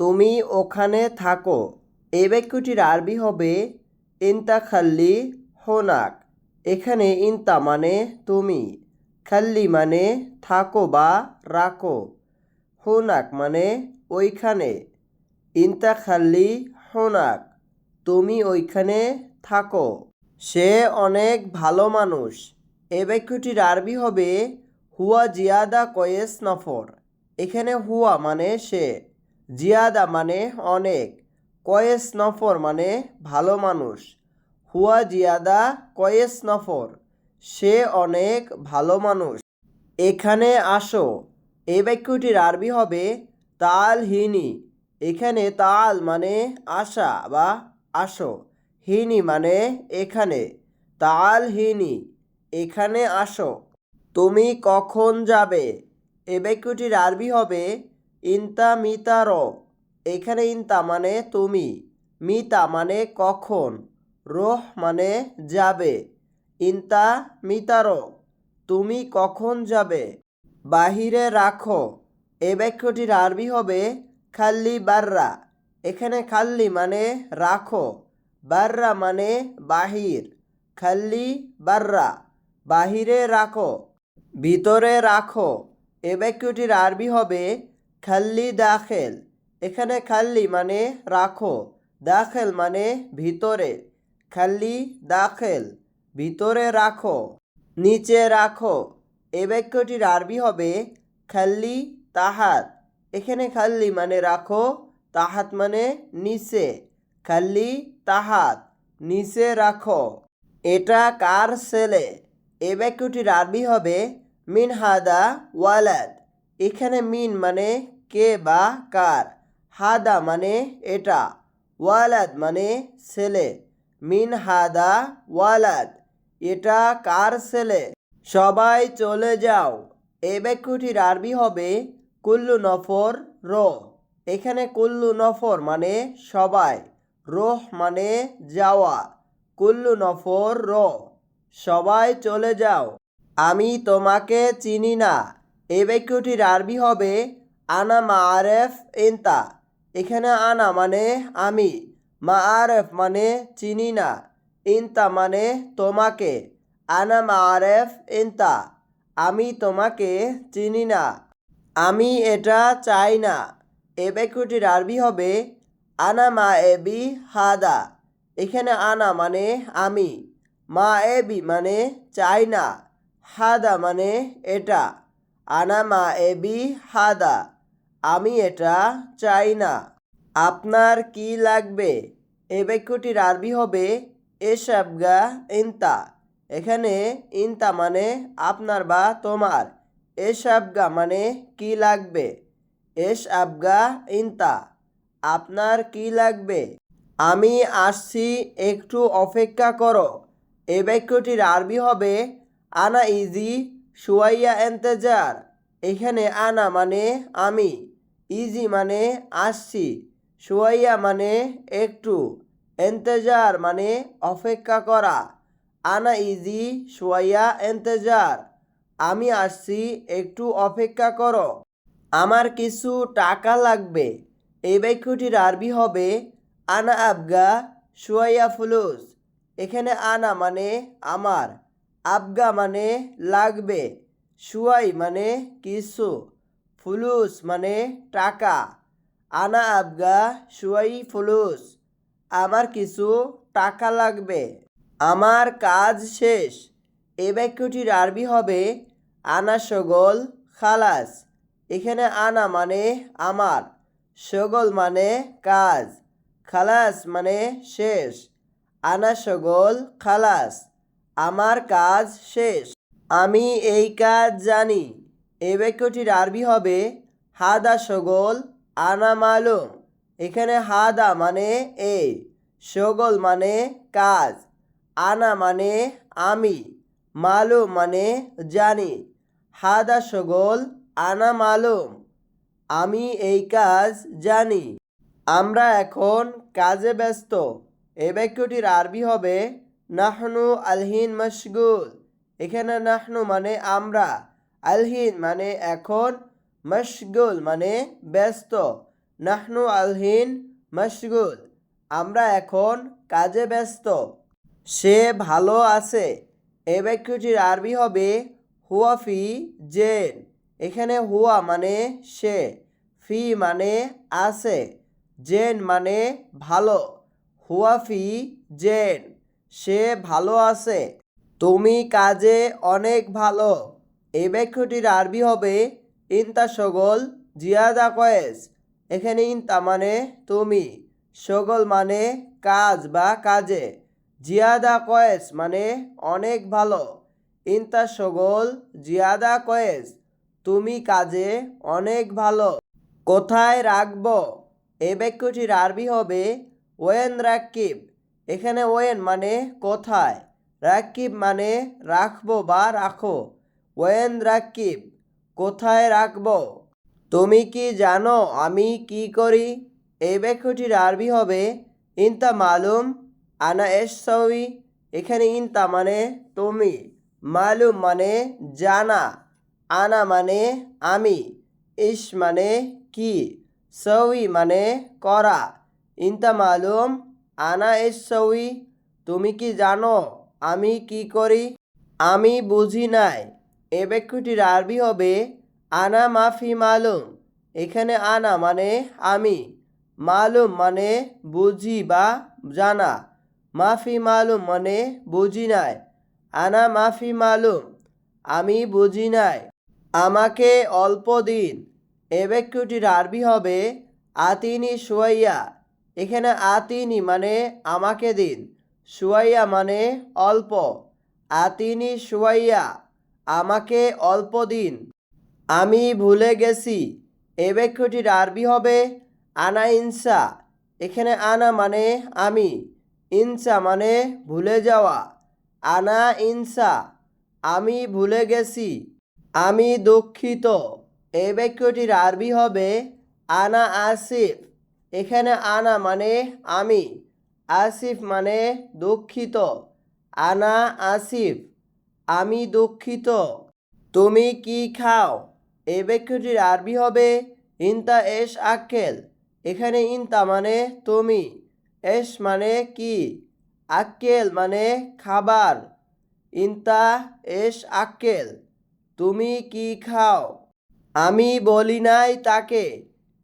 তুমি ওখানে থাকো। এই বাক্যটির আরবি হবে ইনতা খাল্লি হোনাক। এখানে ইনতা মানে তুমি, খাল্লি মানে থাকো বা রাখো, হোনাক মানে ওইখানে। ইনতা খাল্লি হোনাক, তুমি ওইখানে থাকো। সে অনেক ভালো মানুষ। এ বাক্যটির আরবি হবে হুয়া জিয়াদা কয়েস নফর। এখানে হুয়া মানে সে। জিয়াদা মানে অনেক, কয়েস নফর মানে ভালো মানুষ। হুয়া জিয়াদা কয়েস নফর, সে অনেক ভালো মানুষ। এখানে আসো এই বাক্যটির আরবি হবে তাল হিনি এখানে তাল মানে আসা বা আসো, হিনি মানে এখানে। তাল হিনি এখানে আসো। তুমি কখন যাবে? এ বাক্যটির আরবি হবে ইনতা মিতার, এখানে ইনতা মানে তুমি, মিতা মানে কখন, রোহ মানে যাবে, ইনতা মিতার, তুমি কখন যাবে, বাহিরে রাখো, এ বাক্যটির আরবি হবে খাল্লি বাররা, এখানে খাল্লি মানে রাখো, বাররা মানে বাহির, খাল্লি বাররা, বাহিরে রাখো, ভিতরে রাখো, এ বাক্যটির আরবি হবে খাল্লি দাখেল। এখানে খাল্লি মানে রাখো, দাখেল মানে ভিতরে। খাল্লি দাখেল, ভিতরে রাখো, নিচে রাখো। এ বাক্যটির আরবি হবে খাল্লি তাহাত। এখানে খাল্লি মানে রাখো, তাহাত মানে নিচে। খাল্লি তাহাত, নিচে রাখো। এটা কার ছেলে? এ বাক্যটির আরবি হবে মিন হাদা ওয়ালাদ। এখানে মিন মানে কে বা কার, হাদা মানে এটা, ওয়ালাদ মানে ছেলে, মিন হাদা ওয়ালাদ, এটা কার ছেলে। সবাই চলে যাও এই বাক্যটির আরবি হবে কুল্লু নফর, র। এখানে কুল্লু নফর মানে সবাই, রোহ মানে যাওয়া, কুল্লু নফর, র। সবাই চলে যাও, আমি তোমাকে চিনি না। এই বাক্যটির আরবি হবে আনা মাআরেফ ইনতা। এখানে আনা মানে আমি মা মাআরেফ মানে চিনি না, ইনতা মানে তোমাকে, আনা মাআরেফ ইনতা, আমি তোমাকে চিনি না, আমি এটা চাই না। এ বাক্যটির আরবি হবে আনা মা এবি হাদা। এখানে আনা মানে আমি মা এবি মানে চাই না, হাদা মানে এটা। আনা মা এবি হাদা, আমি এটা চাই না। আপনার কি লাগবে? এ বাক্যটির আরবি হবে এসাবগা ইনতা। এখানে ইনতা মানে আপনার বা তোমার। এসাবগা মানে কি লাগবে? এস আবগা ইনতা, আপনার কি লাগবে? আমি আসছি, একটু অপেক্ষা করো। এ বাক্যটির আরবি হবে আনা ইজি সুয়াইয়া এন্তেজার, এখানে আনা মানে আমি, ইজি মানে আসছি, সুয়াইয়া মানে একটু, এন্তেজার মানে অপেক্ষা করা, আনা ইজি, সুয়াইয়া এন্তেজার, আমি আসছি একটু অপেক্ষা করো, আমার কিছু টাকা লাগবে, এই বাক্যটির আরবি হবে, আনা আবগা, সুয়াইয়া ফুলুস, এখানে আনা মানে আমার আবগা মানে লাগবে সুয়াই মানে কিছু ফুলুস মানে টাকা, আনা আবগা সুয়াই ফুলুস, আমার কিছু টাকা লাগবে। আমার কাজ শেষ, এ বাক্যটির আরবি হবে, আনা সগল খালাস, এখানে আনা মানে আমার, সগল মানে কাজ, খালাস মানে শেষ, আনা সগল খালাস। আমার কাজ শেষ। আমি এই কাজ জানি। এই বাক্যটির আরবি হবে হাদা সগল, আনা মালুম। এখানে হাদা মানে এই সগল মানে কাজ। আনা মানে আমি, মালুম মানে জানি। হাদা সগল, আনা মালুম। আমি এই কাজ জানি। আমরা এখন কাজে ব্যস্ত। এ বাক্যটির আরবি হবে নাহনু আলহিন মশগুল। এখানে নাহনু মানে আমরা, আলহিন মানে এখন, মশগুল মানে ব্যস্ত। নাহনু আলহিন মশগুল, আমরা এখন কাজে ব্যস্ত। সে ভালো আছে। এই বাক্যটির আরবি হবে হুয়া ফি জেন। এখানে হুয়া মানে সে, ফি মানে আছে, জেন মানে ভালো। হুয়া ফি জেন। সে ভালো আছে। তুমি কাজে অনেক ভালো। এই বাক্যটির আরবি হবে ইনতা সগল জিয়াদা কয়েস। এখানে ইনতা মানে তুমি, সগল মানে কাজ বা কাজে। জিয়াদা কয়েস মানে অনেক ভালো। ইনতা সগল জিয়াদা কয়েস, তুমি কাজে অনেক ভালো। কোথায় রাখব? এ বাক্যটির আরবি হবে ওয়েন রাকিব। এখানে ওয়েন মানে কোথায়? রাকিব মানে রাখব বা রাখো। ওয়েন, রাকিব, কোথায় রাখব? তুমি কি জানো আমি কি করি? এই বাক্যটির আরবি হবে ইনতা মালুম, আনা এস এখানে ইনতা মানে তুমি, মালুম মানে জানা, আনা মানে আমি, ইস মানে কি সৌই মানে করা। ইনতা মালুম আনা এস সৌই তুমি কি জানো আমি কি করি? আমি বুঝি নাই। এ বাক্যটির আরবি হবে, আনা মাফি মালুম। এখানে আনা মানে আমি, মালুম মানে বুঝি বা জানা। মাফি মালুম মানে বুঝি নাই। আনা মাফি মালুম, আমি বুঝি নাই। আমাকে অল্প দিন। এ বাক্যটির আরবি হবে, আতিনি সুয়াইয়া এখানে আতিনি মানে আমাকে দিন, সুয়াইয়া মানে অল্প। আতিনি, সুয়াইয়া, আমাকে অল্প দিন। আমি ভুলে গেছি এ বাক্যটির আরবি হবে আনা ইনসা। এখানে আনা মানে আমি, ইনসা মানে ভুলে যাওয়া। আনা ইনসা, আমি ভুলে গেছি, আমি দুঃখিত। এই বাক্যটির আরবি হবে আনা আসিফ। এখানে আনা মানে আমি, আসিফ মানে দুঃখিত। আনা আসিফ, আমি দুঃখিত। তুমি কি খাও? এই বাক্যটির আরবি হবে ইনতা এস আক্কেল। এখানে ইনতা মানে তুমি, এস মানে কি? আক্কেল মানে খাবার। ইনতা এস আক্কেল, তুমি কি খাও? আমি বলি নাই তাকে।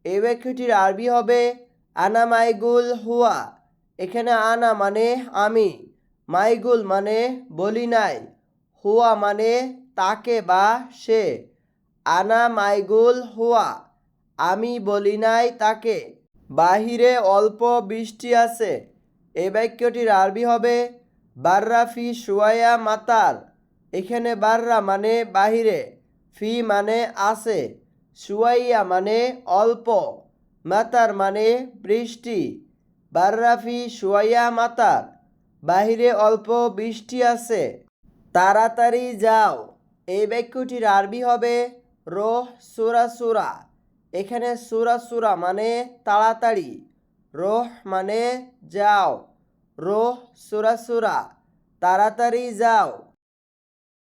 এই বাক্যটির আরবি হবে আনা মাইগুল হুয়া। এখানে আনা মানে আমি, মাইগুল মানে বলি নাই, হুয়া মানে তাকে বা সে। আনা মাইগুল হুয়া, আমি বলি নাই তাকে। বাহিরে অল্প বৃষ্টি আছে এই বাক্যটির আরবি হবে বার্রা ফি সুয়াইয়া মাতার। এখানে বাররা মানে বাহিরে, ফি মানে আছে। সুয়াইয়া মানে অল্প, মাতার মানে বৃষ্টি। বাররাফি সুয়াইয়া মাতার, বাহিরে অল্প বৃষ্টি আছে। তাড়াতাড়ি যাও, এই বাক্যটির আরবি হবে রোহ সুরা সুরা। এখানে সুরা সুরা মানে তাড়াতাড়ি, রোহ মানে যাও, রোহ সুরা সুরা। তাড়াতাড়ি যাও।